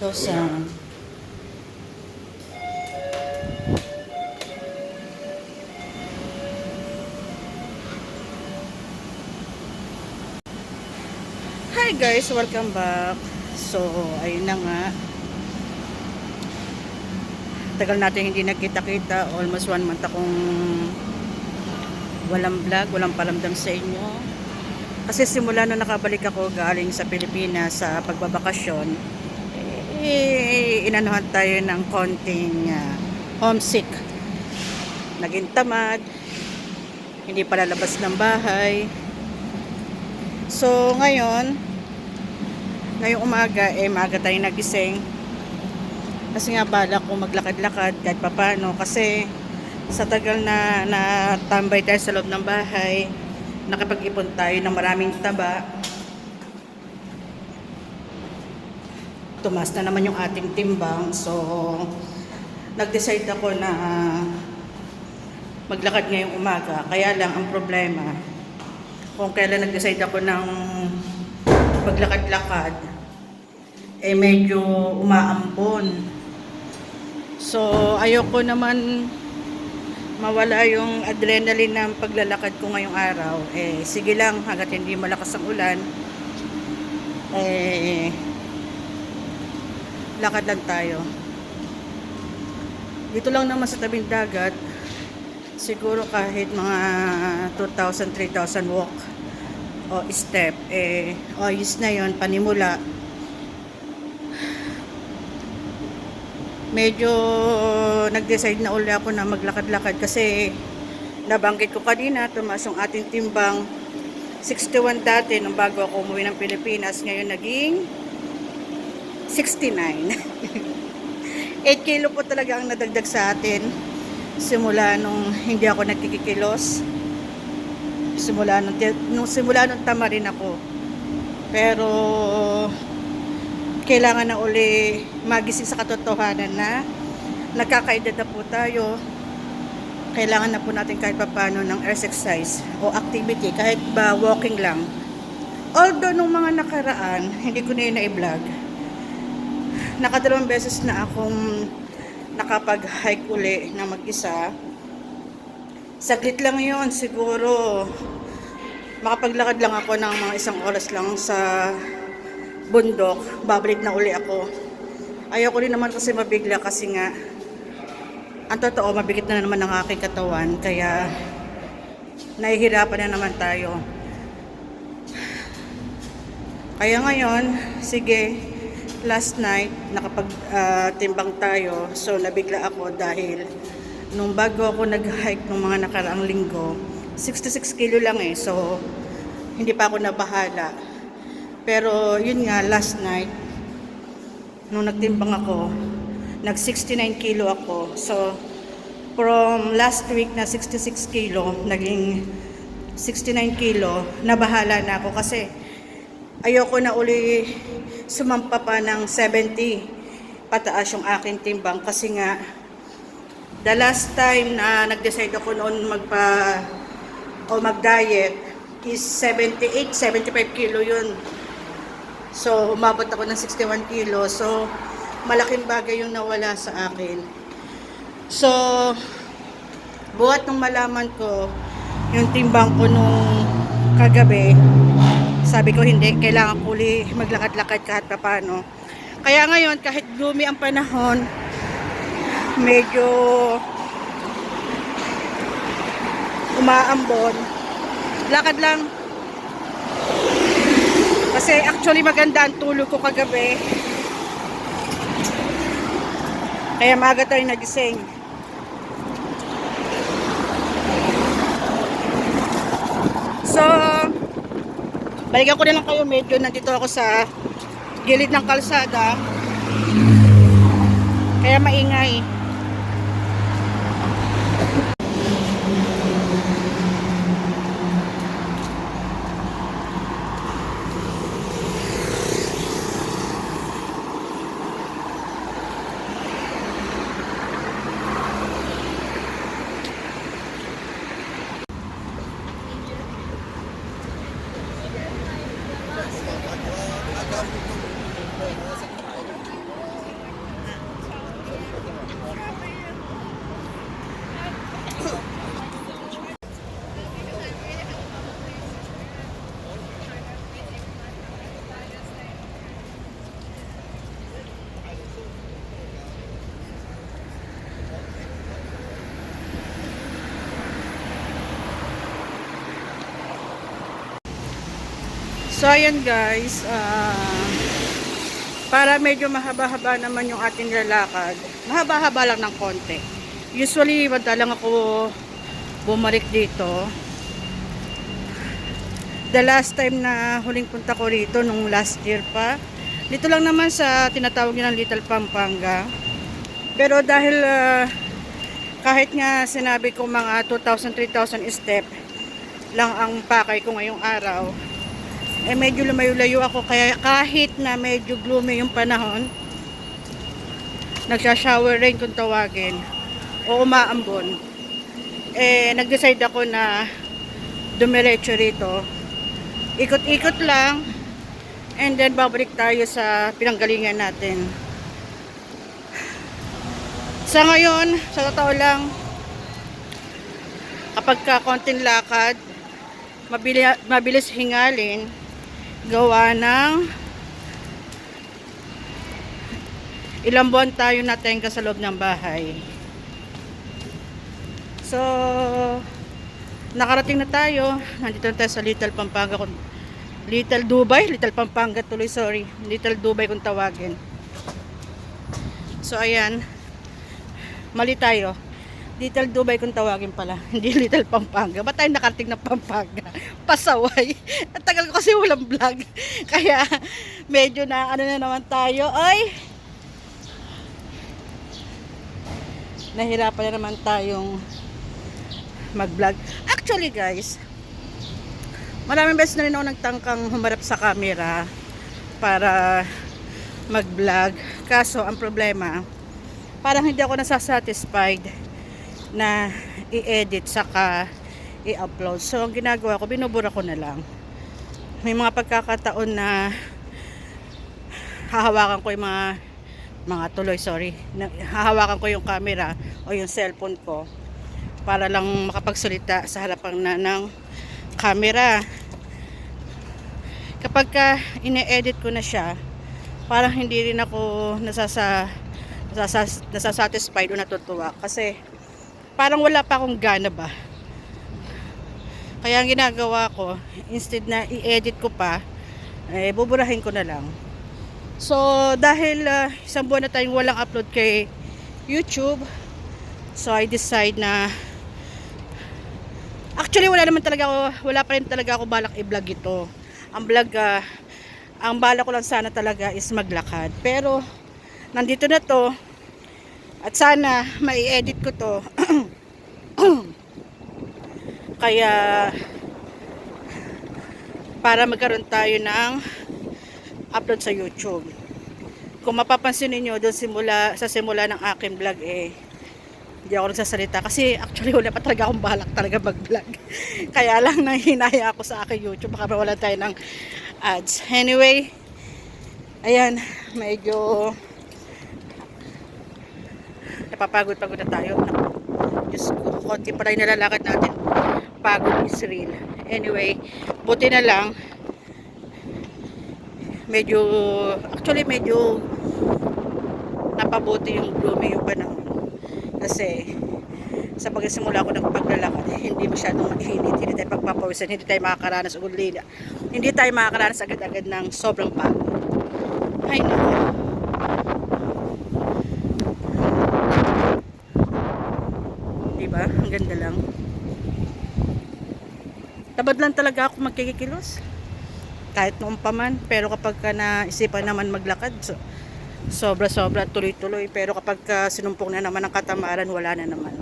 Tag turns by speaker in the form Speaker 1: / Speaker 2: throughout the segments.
Speaker 1: Thousand. Hi guys, welcome back. So, ayun na nga. Tagal natin hindi nagkita-kita. Almost one month akong walang vlog, walang palamdam sa inyo. Kasi simula nung nakabalik ako galing sa Pilipinas sa pagbabakasyon, inanuhan tayo ng konting ah, homesick. Naging tamad, hindi palalabas ng bahay. So, ngayon, ngayong umaga, eh, maaga tayo nagising. Kasi nga balak ko maglakad-lakad kahit papano. Kasi sa tagal na, na tambay tayo sa loob ng bahay, nakapag-ipon tayo ng maraming taba. Tumas na naman yung ating timbang. So, nag-decide ako na maglakad ngayong umaga. Kaya lang, ang problema, kung kailan nag-decide ako ng maglakad-lakad, eh medyo umaambon. So, ayoko naman mawala yung adrenaline ng paglalakad ko ngayong araw. Eh, sige lang, hanggat hindi malakas ang ulan, eh, lakad lang tayo. Dito lang naman sa tabing dagat, siguro kahit mga 2,000, 3,000 walk o step, eh, ayos na yon panimula. Medyo nag-decide na uli ako na maglakad-lakad kasi nabanggit ko kanina, tumaas yung ating timbang 61 dati nung bago ako umuwi ng Pilipinas. Ngayon naging 69. 8 kilo po talaga ang nadagdag sa atin simula nung hindi ako nagkikikilos. Simula nung, nung simula nung tama rin ako. Pero kailangan na uli magising sa katotohanan na nagkakaedad na po tayo. Kailangan na po natin kahit papano ng exercise o activity kahit ba walking lang. Although nung mga nakaraan hindi ko na yun na-vlog nakadalawang beses na akong nakapag-hike uli na mag-isa. Saglit lang yon siguro makapaglakad lang ako ng mga isang oras lang sa bundok, babalik na uli ako. Ayoko rin naman kasi mabigla kasi nga ang totoo, mabigat na naman ang aking katawan, kaya nahihirapan na naman tayo. Kaya ngayon, sige, last night nakapag-timbang tayo. So nabigla ako dahil nung bago ako nag-hike nung mga nakaraang linggo 66 kilo lang eh. So hindi pa ako nabahala. Pero yun nga last night nung nagtimbang ako nag 69 kilo ako. So from last week na 66 kilo naging 69 kilo nabahala na ako. Kasi ayoko na uli sumampa pa ng 70 pataas yung aking timbang kasi nga the last time na nag-decide ako noon magpa o mag-diet is 78, 75 kilo yun. So, umabot ako ng 61 kilo. So, malaking bagay yung nawala sa akin. So, buhat nung malaman ko, yung timbang ko nung kagabi, sabi ko hindi, kailangan ko uli maglakad-lakad kahit pa paano. Kaya ngayon, kahit gloomy ang panahon, medyo umaambon. Lakad lang. Kasi actually maganda ang tulog ko kagabi. Kaya maaga tayo nagising. So, Balikan ko na lang kayo, medyo nandito ako sa gilid ng kalsada. Kaya maingay. Ayan guys, ah, para medyo mahaba-haba naman yung ating lalakad, mahaba-haba lang ng konti. Usually, madalang ako bumalik dito. The last time na huling punta ko rito, nung last year pa, dito lang naman sa tinatawag nilang Little Pampanga. Pero dahil ah, kahit nga sinabi ko mga 2,000, 3,000 step lang ang pakay ko ngayong araw, eh medyo lumayo-layo ako kaya kahit na medyo gloomy yung panahon nagsha-shower rain kung tawagin o umaambon. Eh nag-decide ako na dumiretso rito. Ikot-ikot lang and then babalik tayo sa pinanggalingan natin. Sa ngayon sa totoo lang kapag ka konting lakad mabili, mabilis hingalin gawa ng ilang buwan tayo natenga sa loob ng bahay. So, nakarating na tayo. Nandito na tayo sa Little Pampanga. Little Dubai? Little Pampanga tuloy, sorry. Little Dubai kung tawagin. So, ayan. Mali tayo. Little Dubai kung tawagin pala. Hindi Little Pampanga. Ba't tayo nakarating ng Pampanga? Pasaway. Ang tagal ko kasi walang vlog. Kaya medyo na ano na naman tayo. Ay! Nahirapan na naman tayong mag-vlog. Actually guys, maraming beses na rin ako nagtangkang humarap sa camera para mag-vlog. Kaso ang problema, parang hindi ako nasasatisfied na i-edit saka i-upload. So, ang ginagawa ko, binubura ko na lang. May mga pagkakataon na hahawakan ko yung mga mga tuloy, sorry. Na, hahawakan ko yung camera o yung cellphone ko para lang makapagsalita sa harapan na ng camera. Kapag ka ine-edit ko na siya, parang hindi rin ako nasasa, nasasa, nasasatisfied o natutuwa kasi parang wala pa akong gana ba. Kaya ang ginagawa ko, instead na i-edit ko pa, eh, buburahin ko na lang. So, dahil ah, isang buwan na tayong walang upload kay YouTube, so I decide na Actually, wala naman talaga ako, wala pa rin talaga ako balak i-vlog ito. Ang vlog, ah, ang balak ko lang sana talaga is maglakad. Pero, nandito na to, at sana, mai-edit ko to. Kaya, para magkaroon tayo ng upload sa YouTube. Kung mapapansin niyo doon simula sa simula ng aking vlog eh hindi ako nagsasalita kasi actually wala pa talaga akong balak talaga mag-vlog. Kaya lang nang hinaya ako sa aking YouTube baka wala tayo ng ads. Anyway, ayan, medyo napapagod-pagod na tayo. Diyos ko, konti pa lang nalalakad natin. Pagod is real. Anyway, buti na lang. Medyo actually medyo napabuti yung gloomy yung panahon. Kasi sa pagsimula ko ng paglalakad eh, hindi masyadong mainit. Hindi tayo pagpapawisan hindi tayo makakaranas. Ulila hindi tayo makakaranas agad-agad ng sobrang pagod. Ay naku diba ang ganda lang. Tabad lang talaga ako magkikikilos kahit noon pa man pero kapag ka naisipan naman maglakad so, sobra sobra tuloy tuloy pero kapag ka sinumpong na naman ang katamaran wala na naman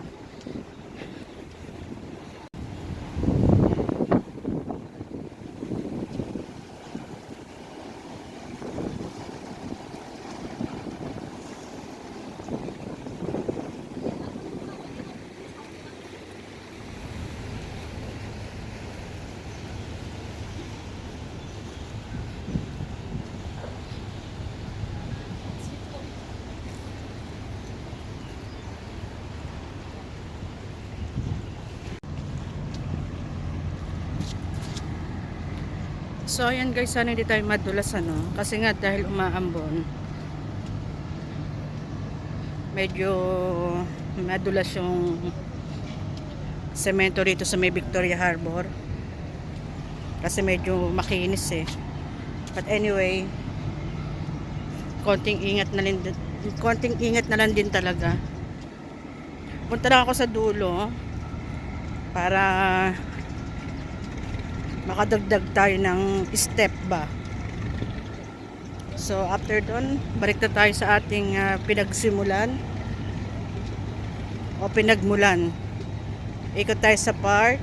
Speaker 1: So ayan guys, sana hindi tayo madulas ano. Kasi nga dahil umaambon, medyo madulas yung semento rito sa may Victoria Harbor. Kasi medyo makinis eh. But anyway, konting ingat na din konting ingat na lang din talaga. Punta lang ako sa dulo para makadagdag tayo ng step ba. So after doon, balik na tayo sa ating ah, pinagsimulan o pinagmulan. Ikot tayo sa park.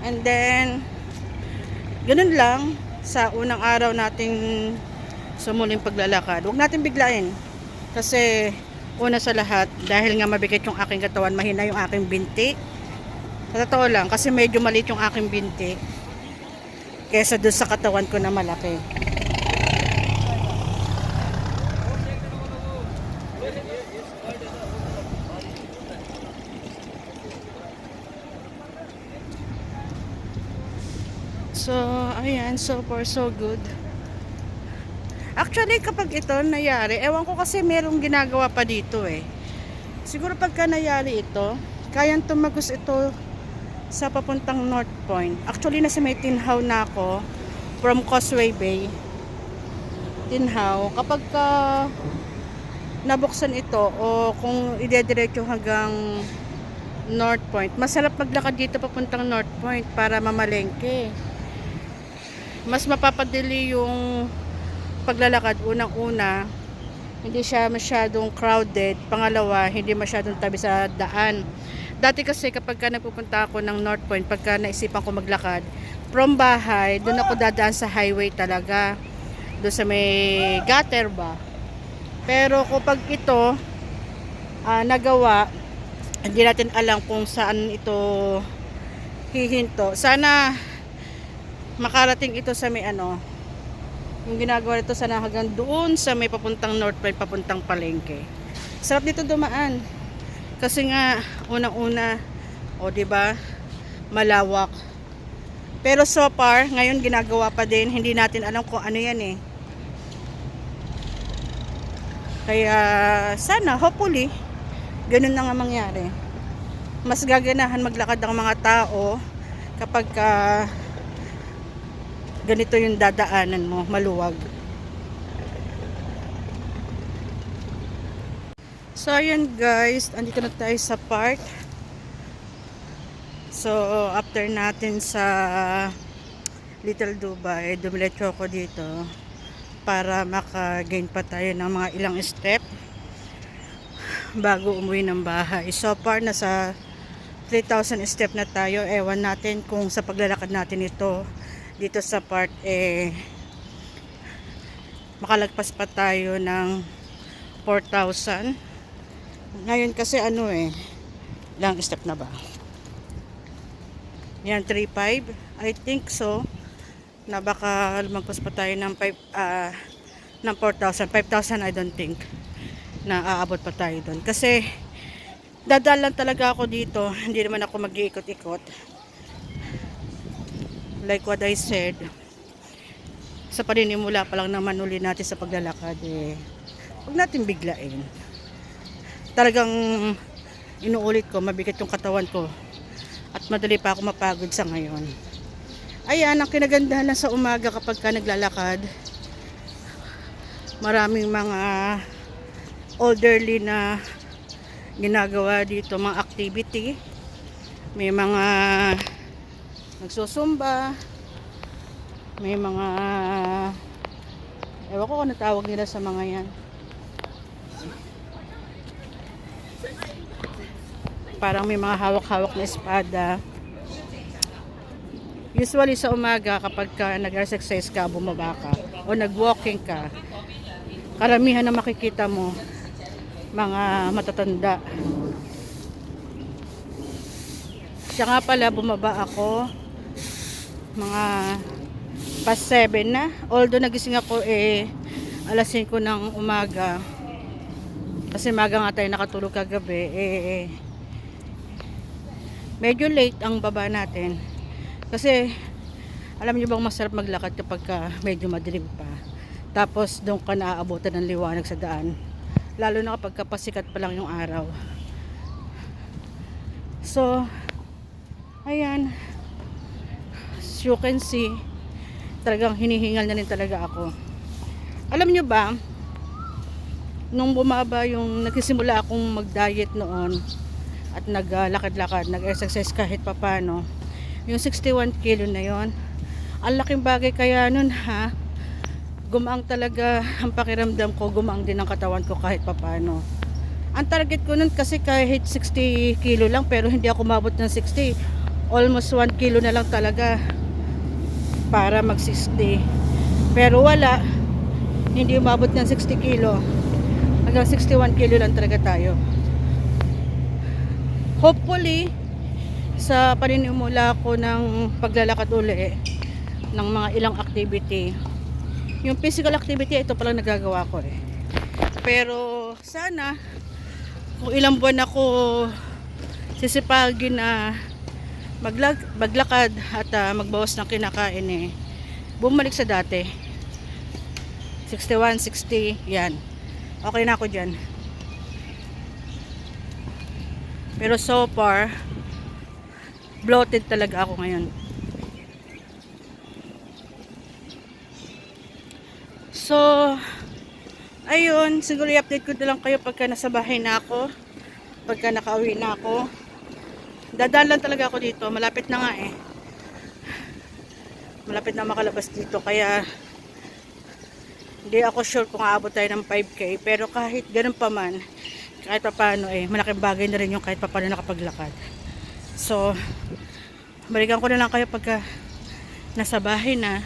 Speaker 1: And then, ganun lang sa unang araw nating sumuling paglalakad. Huwag natin biglain. Kasi, una sa lahat, dahil nga mabigat yung aking katawan, mahina yung aking binti. Sa totoo lang, kasi medyo maliit yung aking binti. Kesa doon sa katawan ko na malaki. So, ayan, so far so good. Actually, kapag ito nangyari, ewan ko kasi merong ginagawa pa dito eh. Siguro pagka nangyari ito, kayang tumagos ito sa papuntang North Point. Actually, nasa may Tinhaw na ako from Causeway Bay. Tinhaw. Kapag ka nabuksan ito o kung idediretso hanggang North Point, masarap maglakad dito papuntang North Point para mamalengke mas mapapadali yung paglalakad unang-una hindi siya masyadong crowded pangalawa hindi masyadong tabi sa daan dati kasi kapag ka nagpupunta ako ng North Point pagka naisipan ko maglakad from bahay doon ako dadaan sa highway talaga. Doon sa may gutter ba? Pero kapag ito ah, nagawa hindi natin alam kung saan ito hihinto. Sana makarating ito sa may ano yung ginagawa nito sana hanggang doon sa may papuntang North Point papuntang Palengke. Sarap dito dumaan kasi nga unang-una o di ba malawak. Pero so far ngayon ginagawa pa din. Hindi natin alam kung ano yan eh. Kaya sana hopefully ganun na nga mangyari. Mas gaganahan maglakad ang mga tao kapag ka ganito yung dadaanan mo, maluwag. So, ayan guys, andito na tayo sa park. So, after natin sa Little Dubai, dumiletso ako dito para makagain pa tayo ng mga ilang step bago umuwi ng bahay. So far, nasa 3,000 step na tayo. Ewan natin kung sa paglalakad natin ito dito sa part eh makalagpas pa tayo ng 4,000 ngayon kasi ano eh lang step na ba? Yan 3,500 I think so na baka lumagpas pa tayo ng 5 ah ng 4,000 5,000 I don't think na aabot pa tayo doon kasi dadalan talaga ako dito. Hindi naman ako mag-iikot-ikot. Like what I said, sa paninimula pa lang naman uli natin sa paglalakad, eh, huwag natin biglain. Talagang inuulit ko, mabigat yung katawan ko. At madali pa ako mapagod sa ngayon. Ayan, ang kinagandahan na sa umaga kapag ka naglalakad, maraming mga elderly na ginagawa dito, mga activity. May mga nagsusumba may mga ewan ko kung ano tawag nila sa mga yan parang may mga hawak-hawak na espada. Usually sa umaga kapag ka nag-exercise ka bumaba ka o nag-walking ka karamihan na makikita mo mga matatanda. Siya nga pala bumaba ako mga past 7 na. Although nagising ako eh alas 5 ng umaga. Kasi maga nga tayo nakatulog kagabi eh medyo late ang baba natin. Kasi alam niyo bang masarap maglakad kapag ka medyo madilim pa? Tapos doon ka naaabutan ng liwanag sa daan. Lalo na kapag kapasikat pa lang yung araw. So ayan. As you can see talagang hinihingal na rin talaga ako. Alam nyo ba, nung bumaba yung nagsisimula akong mag-diet noon at naglakad-lakad, nag-exercise kahit papano, yung 61 kilo na yon ang laking bagay kaya nun ha, gumaang talaga ang pakiramdam ko, gumaang din ang katawan ko kahit papano. Ang target ko nun kasi kahit 60 kilo lang pero hindi ako mabot ng 60. Almost 1 kilo na lang talaga para mag 60. Pero wala, hindi umabot ng 60 kilo. Hanggang 61 kilo lang talaga tayo. Hopefully, sa paninimula ko ng paglalakad uli ng mga ilang activity, yung physical activity, ito palang nagagawa ko eh. Pero sana, kung ilang buwan ako sisipagin na maglag, maglakad at ah, magbawas ng kinakain eh, bumalik sa dati. 61, 60, yan. Okay na ako dyan. Pero so far, bloated talaga ako ngayon. So, ayun, siguro i-update ko na lang kayo pagka nasa bahay na ako. Pagka nakauwi na ako. Dadaan lang talaga ako dito. Malapit na nga eh. Malapit na makalabas dito. Kaya, hindi ako sure kung aabot tayo ng 5K. Pero kahit ganun pa man, kahit pa paano eh, malaking bagay na rin yung kahit pa paano nakapaglakad. So, balikan ko na lang kayo pagka nasa bahay na.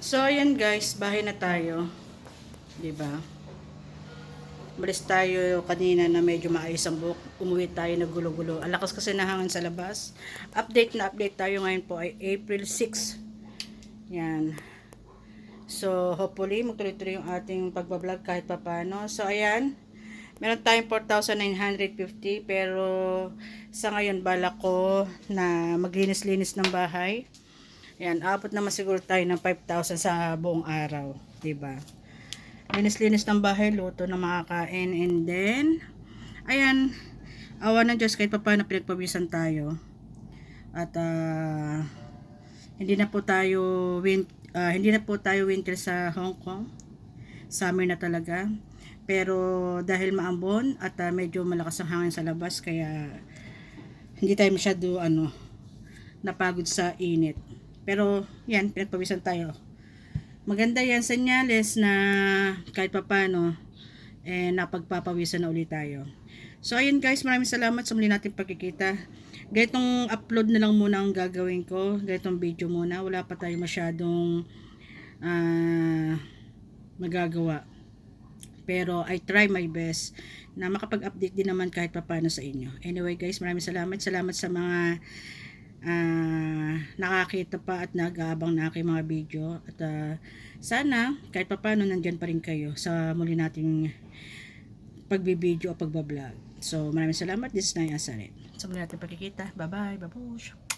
Speaker 1: So, ayan guys, bahay na tayo. 'Di ba? Malis tayo kanina na medyo maayos ang buhok. Umuwi tayo na gulo-gulo. Ang lakas kasi nahangin sa labas. Update na update tayo ngayon po ay April 6. Yan. So, hopefully, magtuloy-tuloy yung ating pagbablog kahit papano. So, ayan. Meron tayong 4,950 pero sa ngayon balak ko na maglinis-linis ng bahay. Yan, abot naman siguro tayo ng 5,000 sa buong araw, 'di ba? Linis-linis ng bahay, luto ng mga kain and then ayan, awa ng Diyos kahit pa paano pinagpawisan tayo. At ah, hindi na po tayo win, ah, hindi na po tayo winter sa Hong Kong. Summer na talaga. Pero dahil maambon at ah, medyo malakas ang hangin sa labas kaya hindi tayo masyado ano napagod sa init. Pero yan, pinagpawisan tayo. Maganda yan senyales na kahit papano eh napagpapawisan na ulit tayo. So ayun guys, maraming salamat sa muli natin pagkikita. Ganitong upload na lang muna ang gagawin ko. Ganitong video muna. Wala pa tayo masyadong ah, magagawa. Pero I try my best na makapag-update din naman kahit papano sa inyo. Anyway guys, maraming salamat. Salamat sa mga ah, nakakita pa at nag-aabang na aking mga video. At ah, sana kahit papano nandyan pa rin kayo sa muli nating pagbibideo o pagbablog. So maraming salamat. This is Naya Asaret. Sa muli nating pagkikita. Bye-bye. Babush.